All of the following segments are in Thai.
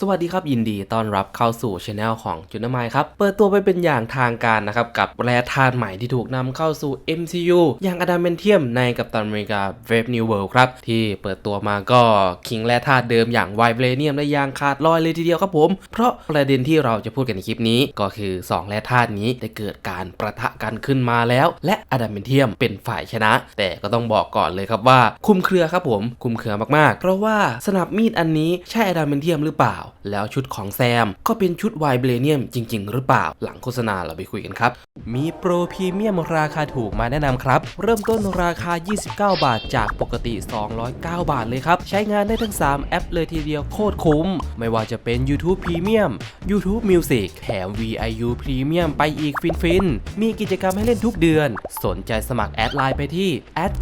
สวัสดีครับ ยินดีต้อนรับเข้าสู่ช anel ของจุนไมครับ เปิดตัวไปเป็นอย่างทางการนะครับ กับแร่ธาตุใหม่ที่ถูกนำเข้าสู่ MCU อย่างอดามเมนเทียมในกัปตันอเมริกา Brave New World ครับ ที่เปิดตัวมาก็คิงแร่ธาตุเดิมอย่างไวเบรเนียมได้ยางขาดลอยเลยทีเดียวครับผม เพราะประเด็นที่เราจะพูดกันในคลิปนี้ ก็คือ 2 แร่ธาตุนี้ได้เกิดการประทะกันขึ้นมาแล้ว และอดามเมนเทียมเป็นฝ่ายชนะ แต่ก็ต้องบอกก่อนเลยครับว่า คุมเครือครับผมคุมเครือมากๆ เพราะว่าสนับมีดอันนี้ใช่อดามเมนเทียมหรือเปล่าแล้วชุดของแซม ก็เป็นชุดไวเบรเนียมจริง ๆ หรือเปล่า หลังโฆษณาเราไปคุยกันครับ มีโปรพรีเมียมราคาถูกมาแนะนำครับ เริ่มต้นราคา 29 บาทจากปกติ 209 บาทเลยครับ ใช้งานได้ทั้ง 3 แอปเลยทีเดียวโคตรคุ้ม ไม่ว่าจะเป็น YouTube Premium YouTube Music แถม VIU Premium ไปอีกฟินๆ มีกิจกรรมให้เล่นทุกเดือน สนใจสมัครแอดไลน์ไปที่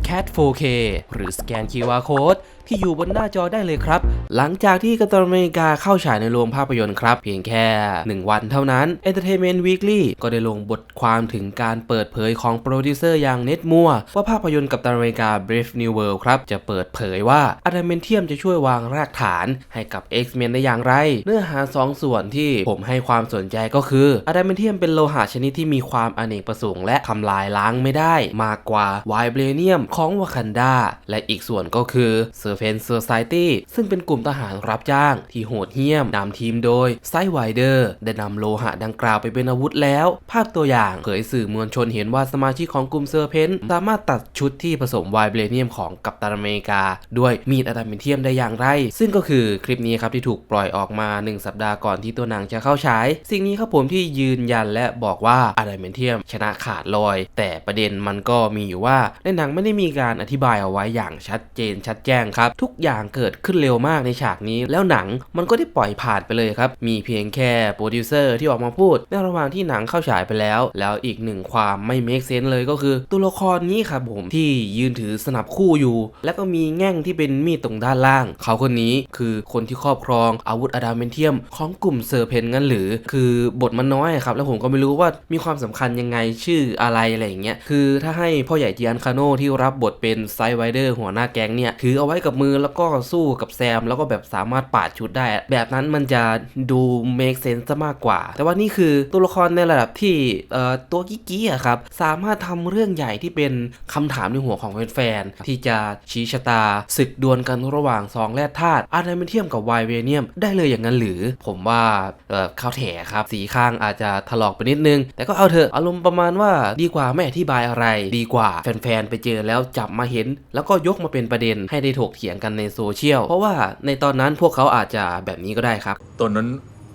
@cat4k หรือสแกน QR Code ที่อยู่บนหน้าจอได้เลยครับ หลังจากที่กัปตันอเมริกาเข้าฉายในโรงภาพยนตร์ครับ เพียงแค่ 1 วันเท่านั้น Entertainment Weekly ก็ได้ลงบทความถึงการเปิดเผยของโปรดิวเซอร์อย่างเน็ตมัวว่าภาพยนตร์กัปตันอเมริกา Brave New World ครับ จะเปิดเผยว่าอะดามเมนเทียมจะช่วยวางรากฐานให้กับ X-Men ได้อย่างไร เนื้อหา 2 ส่วนที่ผมให้ความสนใจก็คืออะดามเมนเทียมเป็นโลหะชนิดที่มีความอเนกประสงค์และทำลายล้างไม่ได้ มากกว่าไวเบรเนียมของวากันดาและอีกส่วนก็คือ Serpent Society ซึ่งเป็นกลุ่มทหารรับจ้างที่โหดเหี้ยมนำทีมโดยไซไวเดอร์ได้นำโลหะดังกล่าวไปเป็นอาวุธแล้ว ภาพตัวอย่างเผยสื่อมวลชนเห็นว่าสมาชิกของกลุ่มเซอร์เพนสามารถตัดชุดที่ผสมไวเบรเนียมของกัปตันอเมริกา ด้วยมีดอะดามเมนเทียมได้อย่างไร ซึ่งก็คือคลิปนี้ครับที่ถูกปล่อยออกมา 1 สัปดาห์ก่อนที่ตัวหนังจะเข้าฉาย สิ่งนี้ครับผมที่ยืนยันและบอกว่าอะดามเมนเทียมชนะขาดลอย แต่ประเด็นมันก็มีอยู่ว่าในหนังไม่ได้มีการอธิบายเอาไว้อย่างชัดเจนชัดแจ้งครับทุกอย่างเกิดขึ้นเร็วมากในฉากนี้ แล้วหนังมันก็ได้ปล่อยผ่านไปเลยครับ มีเพียงแค่โปรดิวเซอร์ที่ออกมาพูด ในระหว่างที่หนังเข้าฉายไปแล้ว แล้วอีกหนึ่งความไม่เมคเซนเลยก็คือ ตัวละครนี้ครับผมที่ยืนถือสนับคู่อยู่ แล้วก็มีแง่งที่เป็นมีดตรงด้านล่าง เขาคนนี้คือคนที่ครอบครองอาวุธอะดามเมนเทียมของกลุ่มเซอร์เพนงั้นหรือ คือบทมันน้อยครับ แล้วผมก็ไม่รู้ว่ามีความสำคัญยังไงชื่ออะไรอะไรอย่างเงี้ยคือถ้าให้พ่อใหญ่จีอันคาโนที่รับบทเป็นไซไวเดอร์หัวหน้าแก๊งเนี่ยถือเอาไว้กับับมือแล้วก็สู้กับแซม แล้วก็แบบสามารถปาดชุดได้ แบบนั้นมันจะดูเมคเซนส์มากกว่า แต่ว่านี่คือตัวละครในระดับที่เอ่อตัวกิ๊กๆอะครับสามารถทำเรื่องใหญ่ที่เป็นคำถามในหัวของแฟนๆที่จะชี้ชะตาศึกดวลกันระหว่างสองแร่ธาตุอาร์ไนเมเทียมกับไวเวเนียมได้เลยอย่างนั้นหรือ ผมว่าเอ่อข้าวแถครับสีข้างอาจจะถลอกไปนิดนึง แต่ก็เอาเถอะอารมณ์ประมาณว่าดีกว่าไม่อธิบายอะไร ดีกว่าแฟนๆไปเจอแล้วจับมาเห็น แล้วก็ยกมาเป็นประเด็นให้ได้ถกเถียงกันในโซเชียล เพราะว่าในตอนนั้นพวกเขาอาจจะแบบนี้ก็ได้ครับ ตอนนั้น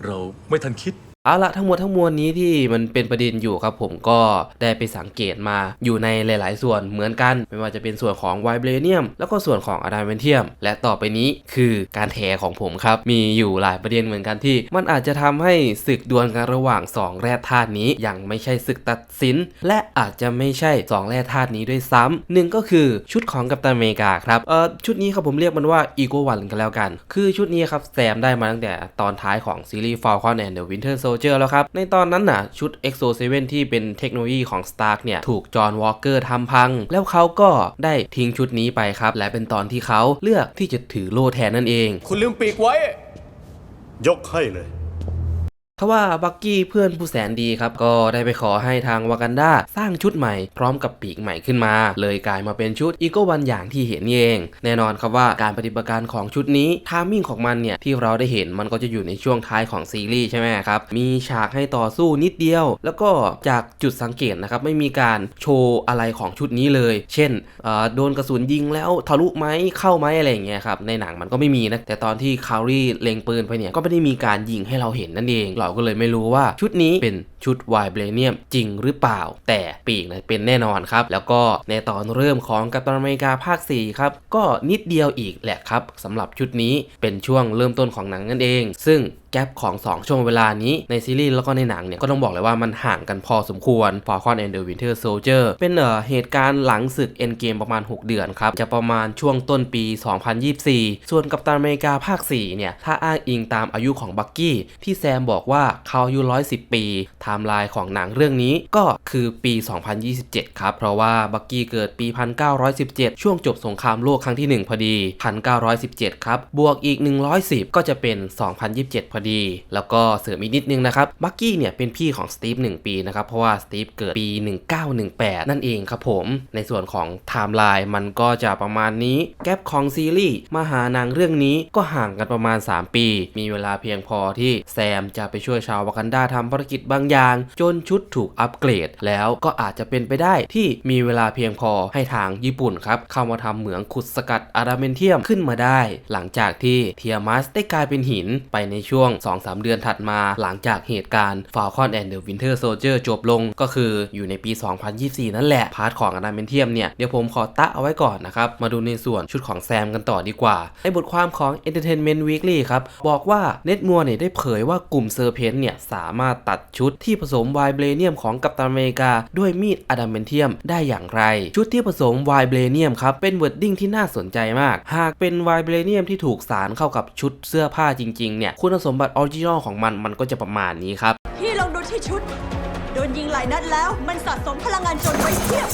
เราไม่ทันคิด เอาละทั้งหมดทั้งมวลนี้ที่มันเป็นประเด็นอยู่ครับผมก็ได้ไปสังเกตมาอยู่ในหลาย ๆ ส่วนเหมือนกัน ไม่ว่าจะเป็นส่วนของไวเบรเนียมแล้วก็ส่วนของอะดามเมนเทียม และต่อไปนี้คือการแถของผมครับ มีอยู่หลายประเด็นเหมือนกันที่ มันอาจจะทำให้ศึกดวลกันระหว่าง 2 แร่ธาตุนี้ยังไม่ใช่ศึกตัดสิน และอาจจะไม่ใช่ 2 แร่ธาตุนี้ด้วยซ้ำหนึ่งก็คือชุดของกัปตันอเมริกาครับเออชุดนี้ครับผมเรียกมันว่าอีโกวันกันแล้วกัน คือชุดนี้ครับแซมได้มาตั้งแต่ตอนท้ายของซีรีส์ Falcon and the Winter Soldier แล้วครับ ในตอนนั้นน่ะชุด Exo 7 ที่เป็นเทคโนโลยีของ Stark เนี่ย ถูกจอห์นวอลเกอร์ทำพัง แล้วเขาก็ได้ทิ้งชุดนี้ไปครับ และเป็นตอนที่เขาเลือกที่จะถือโล่แทนนั่นเอง คุณลืมปีกไว้ ยกให้เลย ทว่าบักกี้เพื่อนผู้แสนดีครับ ก็ได้ไปขอให้ทางวากันดาสร้างชุดใหม่พร้อมกับปีกใหม่ขึ้นมา เลยกลายมาเป็นชุดอีโกวันอย่างที่เห็นเอง แน่นอนครับว่าการปฏิบัติการของชุดนี้ทามมิ่งของมันเนี่ยที่เราได้เห็นมันก็จะอยู่ในช่วงท้ายของซีรีส์ใช่ไหมครับ มีฉากให้ต่อสู้นิดเดียว แล้วก็จากจุดสังเกตนะครับไม่มีการโชว์อะไรของชุดนี้เลย เช่นโดนกระสุนยิงแล้วทะลุไหมเข้าไหมอะไรอย่างเงี้ยครับในหนังมันก็ไม่มีนะแต่ตอนที่คารีเล็งปืนไปเนี่ยก็ไม่ได้มีการยิงให้เราเห็นนั่นเองเราก็เลยไม่รู้ว่าชุดนี้เป็นชุดไวเบรเนียมจริงหรือเปล่า แต่ปีกนะเป็นแน่นอนครับ แล้วก็ในตอนเริ่มของกัปตันอเมริกาภาค 4 ครับ ก็นิดเดียวอีกแหละครับสำหรับชุดนี้เป็นช่วงเริ่มต้นของหนังนั่นเอง ซึ่ง แกลบของ 2 ช่วงเวลานี้ในซีรีส์แล้วก็ในหนังเนี่ย ก็ต้องบอกเลยว่ามันห่างกันพอสมควร Falcon and the Winter Soldier เป็นเอ่อเหตุการณ์หลังศึก Endgame ประมาณ 6 เดือนครับ จะประมาณช่วงต้นปี 2024 ส่วนกัปตันอเมริกาภาค 4 เนี่ย ถ้าอ้างอิงตามอายุของบักกี้ที่แซมบอกว่าว่าเขาอายุ 110 ปีไทม์ไลน์ของหนังเรื่องนี้ก็คือปี 2027 ครับ เพราะว่าบักกี้เกิดปี 1917 ช่วงจบสงครามโลกครั้งที่ 1 พอดี 1917 ครับ บวกอีก 110 ก็จะเป็น 2027 พอดีแล้วก็เสริมอีกนิดนึงนะครับบักกี้เนี่ยเป็นพี่ของสตีฟ1ปีนะครับเพราะว่าสตีฟเกิดปี 1918 นั่นเองครับผมในส่วนของไทม์ไลน์มันก็จะประมาณนี้แกปของซีรีส์มาหานังเรื่องนี้ก็ห่างกันประมาณ 3 ปี มีเวลาเพียงพอที่แซมจะไปช่วยชาววากันดาทำภารกิจบางอย่าง จนชุดถูกอัปเกรด แล้วก็อาจจะเป็นไปได้ที่มีเวลาเพียงพอให้ทางญี่ปุ่นครับเข้ามาทำเหมืองขุดสกัดอะดาเมนเทียมขึ้นมาได้ หลังจากที่เทียมัสได้กลายเป็นหินไปในช่วง2-3 เดือนถัดมาหลังจากเหตุการณ์ Falcon and the Winter Soldier จบลงก็คืออยู่ในปี 2024 นั่นแหละ พาร์ทของอะดามนเทียมเนี่ย เดี๋ยวผมขอตะเอาไว้ก่อนนะครับ มาดูในส่วนชุดของแซมกันต่อดีกว่าในบทความของ Entertainment Weekly ครับ บอกว่าเน็ตมัวเนี่ยได้เผยว่ากลุ่มเซอร์เพนเนี่ย สามารถตัดชุดที่ผสมไวเบรเนียมของกัปตันอเมริกา ด้วยมีดอะดามนเทียมได้อย่างไร ชุดที่ผสมไวเบรเนียมครับเป็นเวิร์ดดิ้งที่น่าสนใจมาก หากเป็นไวเบรเนียมที่ถูกสารเข้ากับชุดเสื้อผ้าจริงๆเนี่ยคุณสมบัติออริจินอลของมันมันก็จะประมาณนี้ครับ พี่ลองดูที่ชุด โดนยิงหลายนัดแล้ว มันสะสมพลังงานจนไว้เทียบ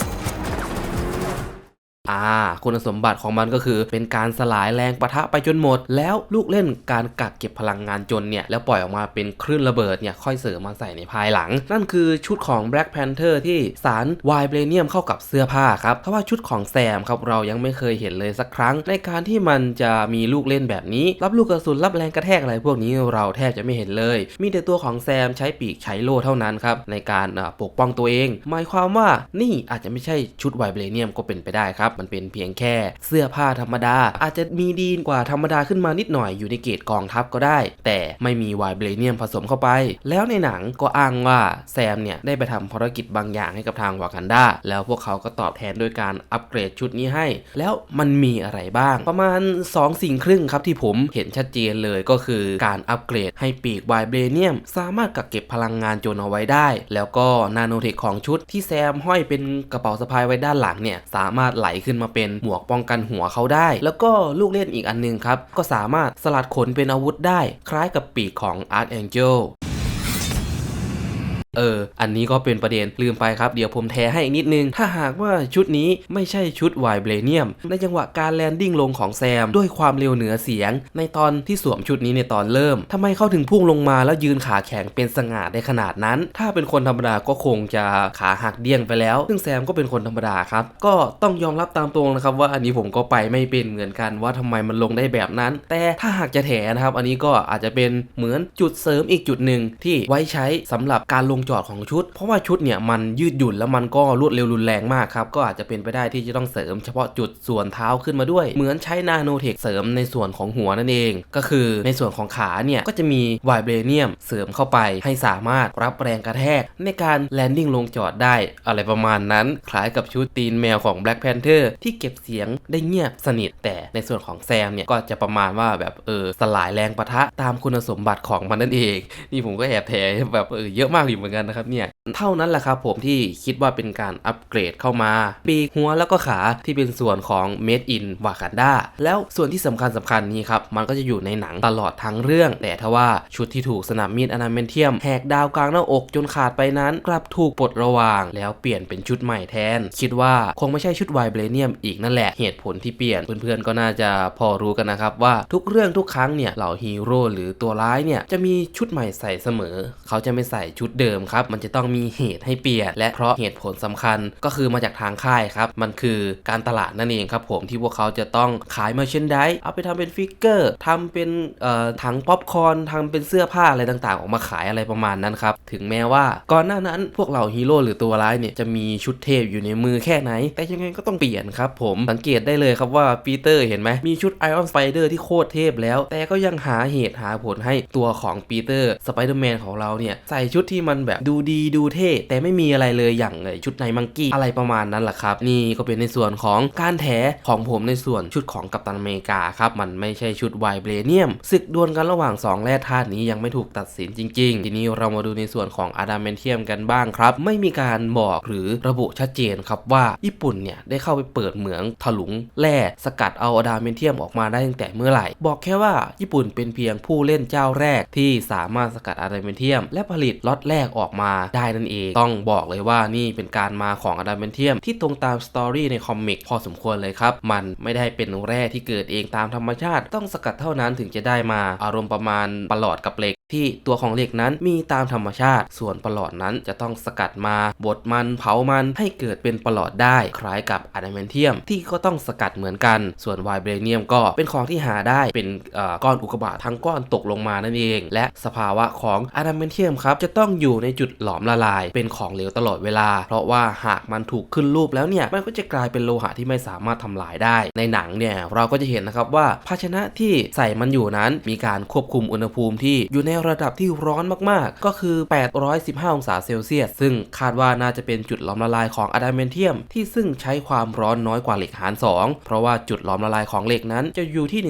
อ่า คุณสมบัติของมันก็คือ เป็นการสลายแรงปะทะไปจนหมด แล้วลูกเล่นการกักเก็บพลังงานจนเนี่ย แล้วปล่อยออกมาเป็นคลื่นระเบิดเนี่ย ค่อยเสริมมาใส่ในภายหลัง นั่นคือชุดของ Black Panther ที่สารไวเบรเนียมเข้ากับเสื้อผ้าครับเพราะว่าชุดของแซมครับ เรายังไม่เคยเห็นเลยสักครั้ง ในการที่มันจะมีลูกเล่นแบบนี้ รับลูกกระสุนรับแรงกระแทกอะไรพวกนี้เราแทบจะไม่เห็นเลย มีแต่ตัวของแซมใช้ปีกใช้โล่เท่านั้นครับในการปกป้องตัวเอง หมายความว่านี่อาจจะไม่ใช่ชุดไวเบรเนียมก็เป็นไปได้ครับมันเป็นเพียงแค่เสื้อผ้าธรรมดา อาจจะมีดีกว่าธรรมดาขึ้นมานิดหน่อยอยู่ในเกรดกองทัพก็ได้ แต่ไม่มีไวเบรเนียมผสมเข้าไป แล้วในหนังก็อ้างว่าแซมเนี่ยได้ไปทำภารกิจบางอย่างให้กับทางวากันดาแล้วพวกเขาก็ตอบแทนด้วยการอัปเกรดชุดนี้ให้ แล้วมันมีอะไรบ้าง ประมาณ 2 สิ่งครึ่งครับที่ผมเห็นชัดเจนเลยก็คือการอัปเกรดให้ปีกไวเบรเนียม สามารถกักเก็บพลังงานจนเอาไว้ได้ แล้วก็นาโนเทคของชุดที่แซมห้อยเป็นกระเป๋าสะพายไว้ด้านหลังเนี่ยสามารถไหลขึ้นมาเป็นหมวกป้องกันหัวเขาได้ แล้วก็ลูกเล่นอีกอันหนึงครับ ก็สามารถสลัดขนเป็นอาวุธได้ คล้ายกับปีกของ Archangel เออ อันนี้ก็เป็นประเด็นลืมไปครับ เดี๋ยวผมแทให้อีกนิดนึง ถ้าหากว่าชุดนี้ไม่ใช่ชุดไวเบรเนียม ในจังหวะการแลนดิ้งลงของแซม ด้วยความเร็วเหนือเสียง ในตอนที่สวมชุดนี้ในตอนเริ่มทำไมเขาถึงพุ่งลงมาแล้วยืนขาแข็งเป็นสง่าได้ขนาดนั้น ถ้าเป็นคนธรรมดาก็คงจะขาหักเดี้ยงไปแล้ว ซึ่งแซมก็เป็นคนธรรมดาครับ ก็ต้องยอมรับตามตรงนะครับว่าอันนี้ผมก็ไปไม่เป็นเหมือนกันว่าทำไมมันลงได้แบบนั้น แต่ถ้าหากจะแถนะครับ อันนี้ก็อาจจะเป็นเหมือนจุดเสริมอีกจุดหนึ่งที่ไว้ใช้สำหรับการลงงจอดของชุด เพราะว่าชุดเนี่ยมันยืดหยุ่นแล้วมันก็รวดเร็วรุนแรงมากครับ ก็อาจจะเป็นไปได้ที่จะต้องเสริมเฉพาะจุดส่วนเท้าขึ้นมาด้วย เหมือนใช้นาโนเทคเสริมในส่วนของหัวนั่นเอง ก็คือในส่วนของขาเนี่ยก็จะมีไวเบรเนียมเสริมเข้าไปให้สามารถรับแรงกระแทกในการแลนดิ้งลงจอดได้ อะไรประมาณนั้น คล้ายกับชุดตีนแมวของ Black Panther ที่เก็บเสียงได้เงียบสนิท แต่ในส่วนของแซมเนี่ยก็จะประมาณว่าแบบเออสลายแรงปะทะตามคุณสมบัติของมันนั่นเอง นี่ผมก็แอบแถแบบเออเยอะมากอยู่เหมือนกันนะครับเนี่ย เท่านั้นแหละครับผมที่คิดว่าเป็นการอัปเกรดเข้ามา ปีกหัวแล้วก็ขาที่เป็นส่วนของ Made in Wakanda แล้วส่วนที่สำคัญสำคัญนี้ครับ มันก็จะอยู่ในหนังตลอดทั้งเรื่อง แต่ทว่าชุดที่ถูกสนามมีดอนาเมนเทียมแหกดาวกลางหน้าอกจนขาดไปนั้น กลับถูกปลดระวาง แล้วเปลี่ยนเป็นชุดใหม่แทน คิดว่าคงไม่ใช่ชุดไวเบรเนียมอีกนั่นแหละเหตุผลที่เปลี่ยนเพื่อนๆก็น่าจะพอรู้กันนะครับว่าทุกเรื่องทุกครั้งเนี่ยเหล่าฮีโร่หรือตัวร้ายเนี่ยจะมีชุดใหม่ใส่เสมอ เขาจะไม่ใส่ชุดเดิมครับมันจะต้องมีเหตุให้เปลี่ยน และเพราะเหตุผลสำคัญก็คือมาจากทางค่ายครับ มันคือการตลาดนั่นเองครับผมที่พวกเขาจะต้องขายมาเชนไดเอาไปทำเป็นฟิกเกอร์ทำเป็นถังป๊อปคอร์นทำเป็นเสื้อผ้าอะไรต่างๆ ออกมาขายอะไรประมาณนั้นครับ ถึงแม้ว่าก่อนหน้านั้นพวกเราฮีโร่หรือตัวร้ายเนี่ยจะมีชุดเทพอยู่ในมือแค่ไหน แต่ยังไงก็ต้องเปลี่ยนครับผมสังเกตได้เลยครับว่าปีเตอร์เห็นไหมมีชุดไอออนสไปเดอร์ที่โคตรเทพแล้ว แต่ก็ยังหาเหตุหาผลให้ตัวของปีเตอร์สไปเดอร์แมนของเราเนี่ยใส่ชุดที่มันแบบแบบดูดีดูเท่ แต่ไม่มีอะไรเลยอย่างชุดในมังกี้อะไรประมาณนั้นแหละครับ นี่ก็เป็นในส่วนของการแถของผมในส่วนชุดของกัปตันอเมริกาครับมันไม่ใช่ชุดไวเบรเนียมศึกดวลกันระหว่าง 2 แร่ธาตุนี้ยังไม่ถูกตัดสินจริง ๆ ทีนี้เรามาดูในส่วนของอะดามเมนเทียมกันบ้างครับ ไม่มีการบอกหรือระบุชัดเจนครับว่าญี่ปุ่นเนี่ยได้เข้าไปเปิดเหมืองถลุงแร่สกัดเอาอะดามเมนเทียมออกมาได้ตั้งแต่เมื่อไหร่ บอกแค่ว่าญี่ปุ่นเป็นเพียงผู้เล่นเจ้าแรกที่สามารถสกัดอะดามเมนเทียม และผลิตล็อตแรกออกมาได้นั่นเอง ต้องบอกเลยว่านี่เป็นการมาของอะดามเบนเทียมที่ตรงตามสตอรี่ในคอมิกพอสมควรเลยครับ มันไม่ได้เป็นแร่ที่เกิดเองตามธรรมชาติ ต้องสกัดเท่านั้นถึงจะได้มาอารมณ์ประมาณประหลอดกับเหล็ก ที่ตัวของเหล็กนั้นมีตามธรรมชาติ ส่วนประหลอดนั้นจะต้องสกัดมาบดมันเผามันให้เกิดเป็นประหลอดได้ คล้ายกับอะดามเทียมที่ก็ต้องสกัดเหมือนกัน ส่วนไวเบรเนียมก็เป็นของที่หาได้เป็นอ่อก้อนอุกกาบาตทั้งก้อนตกลงมานั่นเอง และสภาวะของอะดามเทียมครับจะต้องอยู่ในจุดหลอมละลาย เป็นของเหลวตลอดเวลา เพราะว่าหากมันถูกขึ้นรูปแล้วเนี่ยมันก็จะกลายเป็นโลหะที่ไม่สามารถทำลายได้ ในหนังเนี่ยเราก็จะเห็นนะครับว่าภาชนะที่ใส่มันอยู่นั้นมีการควบคุมอุณหภูมิที่อยู่ในระดับที่ร้อนมากๆ ก็คือ 815 องศาเซลเซียส ซึ่งคาดว่าน่าจะเป็นจุดหลอมละลายของอะดามเทียม ที่ซึ่งใช้ความร้อนน้อยกว่าเหล็กหาร 2 เพราะว่าจุดหลอมละลายของเหล็กนั้นจะอยู่ที่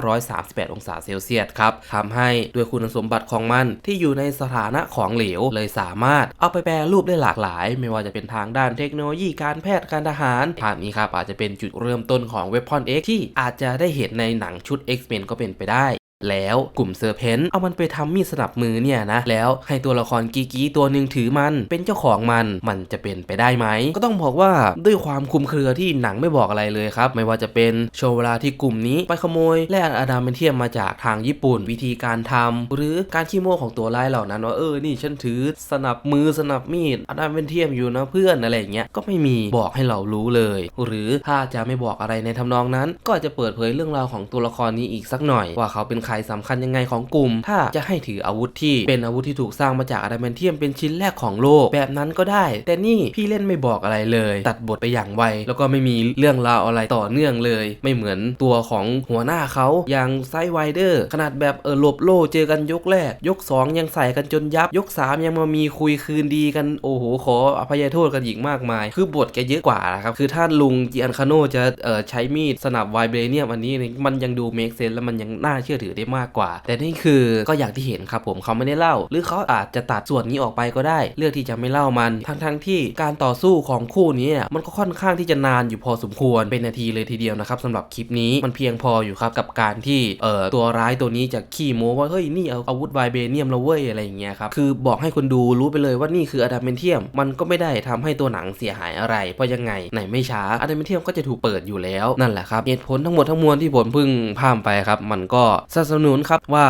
1,538 องศาเซลเซียสครับทำให้ด้วยคุณสมบัติของมันที่อยู่ในสถานะของเหลว เลยสามารถเอาไปแปรรูปได้หลากหลาย ไม่ว่าจะเป็นทางด้านเทคโนโลยีการแพทย์การทหารภาพนี้ครับอาจจะเป็นจุดเริ่มต้นของเวพอน X ที่อาจจะได้เห็นในหนังชุด X-Men ก็เป็นไปได้ แล้วกลุ่มเซอร์เพนต์เอามันไปทำมีดสนับมือเนี่ยนะ แล้วให้ตัวละครกีกีตัวหนึ่งถือมันเป็นเจ้าของมันมันจะเป็นไปได้ไหม ก็ต้องบอกว่าด้วยความคลุมเครือที่หนังไม่บอกอะไรเลยครับ ไม่ว่าจะเป็นโชว์เวลาที่กลุ่มนี้ไปขโมยแร่อะดามเมนเทียมมาจากทางญี่ปุ่น วิธีการทำหรือการขี้โม้ของตัวร้ายเหล่านั้นว่าเออนี่ฉันถือสนับมือสนับมีดอะดามเมนเทียมอยู่นะเพื่อนอะไรอย่างเงี้ยก็ไม่มีบอกให้เรารู้เลย หรือถ้าจะไม่บอกอะไรในทำนองนั้น ก็อาจจะเปิดเผยเรื่องราวของตัวละครนี้อีกสักหน่อยว่าเขาเป็นใครสำคัญยังไงของกลุ่ม ถ้าจะให้ถืออาวุธที่เป็นอาวุธที่ถูกสร้างมาจากอะดามนเทียมเป็นชิ้นแรกของโลกแบบนั้นก็ได้ แต่นี่พี่เล่นไม่บอกอะไรเลย ตัดบทไปอย่างไว แล้วก็ไม่มีเรื่องราวอะไรต่อเนื่องเลย ไม่เหมือนตัวของหัวหน้าเขาอย่างไซไวเดอร์ขนาดแบบเออหลบโล่เจอกันยกแรก ยก 2 ยังใส่กันจนยับ ยก 3 ยังมามีคุยคืนดีกันโอ้โหขออภัยโทษกันอีกมากมาย คือบทแกเยอะกว่านะครับ คือถ้าลุงจีอันคาโนจะเออใช้มีดสนับไวเบรเนียมอันนี้เนี่ยมันยังดูเมคเซนแล้วมันยังน่าเชื่อถือได้มากกว่า แต่นี่คือก็อย่างที่เห็นครับผมเขาไม่ได้เล่า หรือเขาอาจจะตัดส่วนนี้ออกไปก็ได้ เลือกที่จะไม่เล่ามันทั้งทั้งๆที่การต่อสู้ของคู่นี้มันก็ค่อนข้างที่จะนานอยู่พอสมควรเป็นนาทีเลยทีเดียวนะครับสำหรับคลิปนี้มันเพียงพออยู่ครับกับการที่เอ่อตัวร้ายตัวนี้จะขี้โม้ว่าเฮ้ยนี่เอาอาวุธไวเบเนียมแล้วเว้ยอะไรอย่างเงี้ยครับคือบอกให้คนดูรู้ไปเลยว่านี่คืออะดามเมนเทียมมันก็ไม่ได้ทำให้ตัวหนังเสียหายอะไร เพราะยังไงไหนไม่ช้าอะดามเมนเทียมก็จะถูกเปิดอยู่แล้วนั่นแหละครับเหตุผลทั้งหมดทั้งมวลที่ผมเพิ่งพามไปครับมันก็สสนุนครับว่า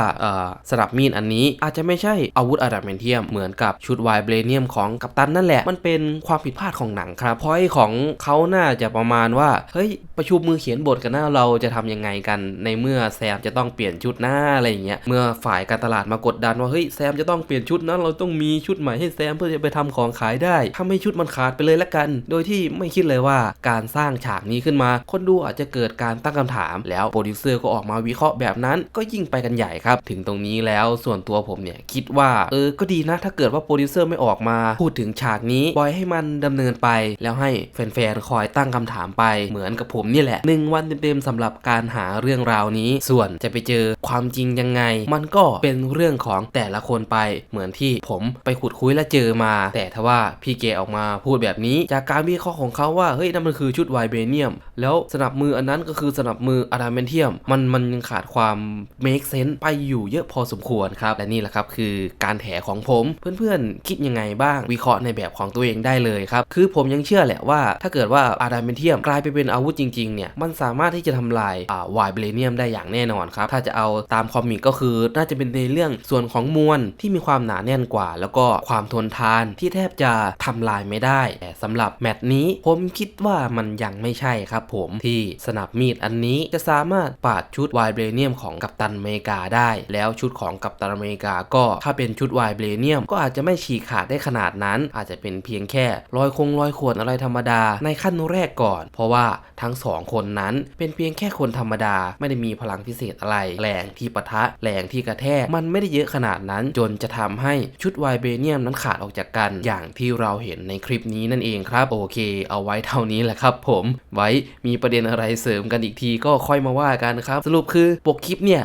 สนับมีดอันนี้อาจจะไม่ใช่อาวุธอะดามเมนเทียมเหมือนกับชุดไวเบรเนียมของกัปตันนั่นแหละ มันเป็นความผิดพลาดของหนังครับพอยของเขาน่าจะประมาณว่า เฮ้ย ประชุมมือเขียนบทกันหน้าเราจะทำยังไงกันในเมื่อแซมจะต้องเปลี่ยนชุดหน้าอะไรอย่างเงี้ยเมื่อฝ่ายการตลาดมากดดันว่าเฮ้ยแซมจะต้องเปลี่ยนชุดนะเราต้องมีชุดใหม่ให้แซมเพื่อจะไปทำของขายได้ถ้าไม่ชุดมันขาดไปเลยละกัน โดยที่ไม่คิดเลยว่าการสร้างฉากนี้ขึ้นมา คนดูอาจจะเกิดการตั้งคำถาม แล้วโปรดิวเซอร์ก็ออกมาวิเคราะห์แบบนั้นก็ยิ่งไปกันใหญ่ครับ ถึงตรงนี้แล้วส่วนตัวผมเนี่ยคิดว่าเออก็ดีนะ ถ้าเกิดว่าโปรดิวเซอร์ไม่ออกมาพูดถึงฉากนี้ปล่อยให้มันดำเนินไป แล้วให้แฟนๆคอยตั้งคำถามไปเหมือนกับผมนี่แหละหนึ่งวันเต็มๆสำหรับการหาเรื่องราวนี้ ส่วนจะไปเจอความจริงยังไง มันก็เป็นเรื่องของแต่ละคนไปเหมือนที่ผมไปขุดคุยและเจอมา แต่ถ้าว่าพี่เกออกมาพูดแบบนี้ จากการวิเคราะห์ของเขาว่าเฮ้ยนั่นมันคือชุดไวเบเนียม แล้วสนับมืออันนั้นก็คือสนับมืออะดามเมนเทียม มันมันยังขาดความ make sense ไปอยู่เยอะพอสมควรครับ และนี่แหละครับคือการแถของผม เพื่อนๆ คิดยังไงบ้าง วิเคราะห์ในแบบของตัวเองได้เลยครับ คือผมยังเชื่อแหละว่า ถ้าเกิดว่าอะดามเมนเทียมกลายไปเป็นอาวุธจริงๆ เนี่ย มันสามารถที่จะทำลายอ่าไวเบเนียมได้อย่างแน่นอนครับ ถ้าจะเอาตามคอมิกก็คือ น่าจะเป็นในเรื่องส่วนของมวลที่มีความหนาแน่นกว่า แล้วก็ความทนทานที่แทบจะทำลายไม่ได้ แต่สำหรับแมตช์นี้ผมคิดว่ามันยังไม่ใช่ครับ ผมที่สนับมีดอันนี้จะสามารถปาดชุดไวเบเนียมของกัปตันนอเมริกาได้ แล้วชุดของกัปตันอเมริกาก็ถ้าเป็นชุดไวเบรเนียม ก็อาจจะไม่ฉีกขาดได้ขนาดนั้น อาจจะเป็นเพียงแค่รอยคงรอยขวนอะไรธรรมดาในขั้นแรกก่อน เพราะว่าทั้งสองคนนั้นเป็นเพียงแค่คนธรรมดา ไม่ได้มีพลังพิเศษอะไร แรงที่ปะทะแรงที่กระแทกมันไม่ได้เยอะขนาดนั้น จนจะทำให้ชุดไวเบรเนียมนั้นขาดออกจากกัน อย่างที่เราเห็นในคลิปนี้นั่นเองครับ โอเค เอาไว้เท่านี้แหละครับ ผม ไว้มีประเด็นอะไรเสริมกันอีกทีก็ค่อยมาว่ากันครับ สรุปคือปกคลิปเนี่ย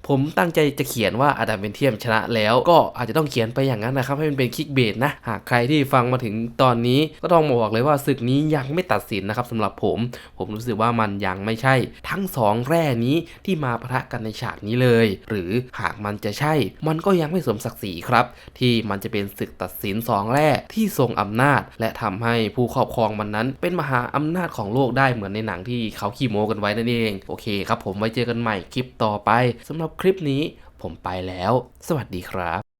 ผมตั้งใจจะเขียนว่าอาดัมเบนเทียมชนะแล้ว ก็อาจจะต้องเขียนไปอย่างนั้นนะครับ ให้มันเป็นคลิกเบสนะหากใครที่ฟังมาถึงตอนนี้ก็ต้องบอกเลยว่าศึกนี้ยังไม่ตัดสินนะครับสำหรับผม ผมรู้สึกว่ามันยังไม่ใช่ ทั้งสองแร่นี้ที่มาปะทะกันในฉากนี้เลย หรือหากมันจะใช่ มันก็ยังไม่สมศักดิ์ศรีครับ ที่มันจะเป็นศึกตัดสินสองแร่ที่ทรงอำนาจ และทำให้ผู้ครอบครองมันนั้น เป็นมหาอำนาจของโลกได้เหมือนในหนังที่เขาขี้โม้กันไว้นั่นเอง โอเคครับ ผมไว้เจอกันใหม่คลิปต่อไปสำหรับคลิปนี้ผมไปแล้ว สวัสดีครับ